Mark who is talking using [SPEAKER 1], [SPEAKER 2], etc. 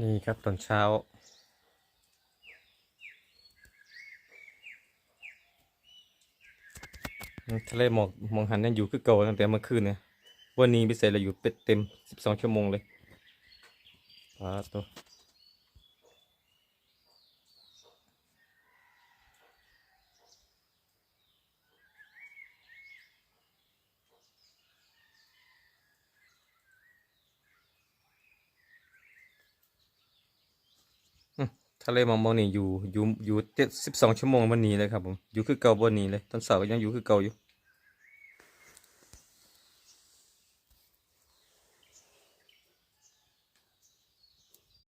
[SPEAKER 1] นี่ครับตอนเช้า ทะเลหมอกมองหันยังอยู่คือเก่าตั้งแต่เมื่อคืนเนี่ยวันนี้พิเศษเราอยู่เป็ดเต็มสิบสองชั่วโมงเลยปาตัว ทะเลหมอกมองนี่อยู่อยู่อยู่เจ็ดสิบสองชั่วโมงวันนี้เลยครับผมอยู่คือเก่าวันนี้เลยตอนเสาร์ก็ยังอยู่คือเก่าอยู่